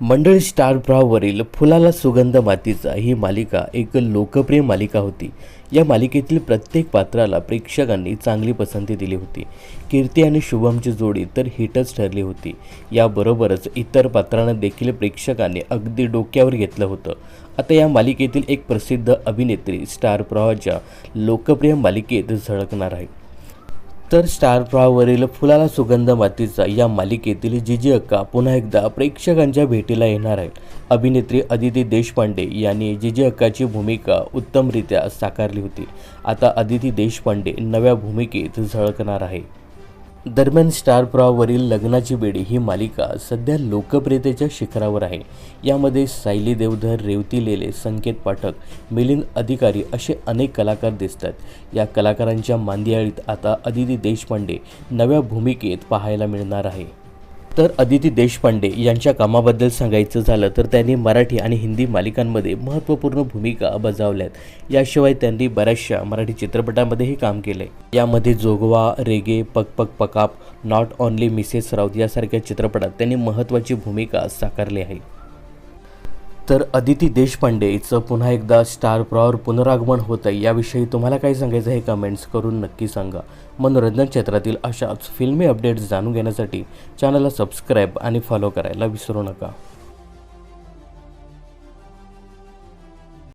मंडळी स्टार प्रवाहवरील फुलाला सुगंध मातीचा ही मालिका एक लोकप्रिय मालिका होती. या मालिकेतील प्रत्येक पात्राला प्रेक्षकांनी चांगली पसंती दिली होती. कीर्ती आणि शुभमची जोडी तर हिटच ठरली होती. याबरोबरच इतर पात्रांना देखील प्रेक्षकांनी अगदी डोक्यावर घेतलं होतं. आता या मालिकेतील एक प्रसिद्ध अभिनेत्री स्टार प्रवाहाच्या लोकप्रिय मालिकेत झळकणार आहे. तर स्टार प्रवाहावरील फुलाला सुगंध मातीचा या मालिकेतील जिजी अक्का पुन्हा एकदा प्रेक्षकांच्या भेटीला येणार आहेत. अभिनेत्री अदिती देशपांडे यांनी जिजी अक्काची भूमिका उत्तमरित्या साकारली होती. आता अदिती देशपांडे नव्या भूमिकेत झळकणार आहे. दरम्यान स्टार प्रॉवरील लग्नाची बेडी ही मालिका सध्या लोकप्रियतेच्या शिखरावर आहे. यामध्ये सायली देवधर रेवती लेले संकेत पाठक मिलिंद अधिकारी असे अनेक कलाकार दिसतात. या कलाकारांच्या मांदियाळीत आता अदिती देशपांडे नव्या भूमिकेत पाहायला मिळणार आहे. तर अदिती देशपांडे यांच्या कामाबद्दल सांगायचं झालं तर त्यांनी मराठी आणि हिंदी मालिकांमध्ये महत्त्वपूर्ण भूमिका बजावल्यात. याशिवाय त्यांनी बऱ्याचशा मराठी चित्रपटांमध्येही काम केले यामध्ये Jogwa Rege Pak Pak Pakap not only Mrs Raut यासारख्या चित्रपटात त्यांनी महत्त्वाची भूमिका साकारली आहे. तर अदिती देशपांडेचं पुन्हा एकदा स्टार प्रॉवर पुनरागमन होतं आहे याविषयी तुम्हाला काय सांगायचं हे कमेंट्स करून नक्की सांगा. मनोरंजन क्षेत्रातील अशाच फिल्मी अपडेट्स जाणून घेण्यासाठी चॅनलला सबस्क्राईब आणि फॉलो करायला विसरू नका.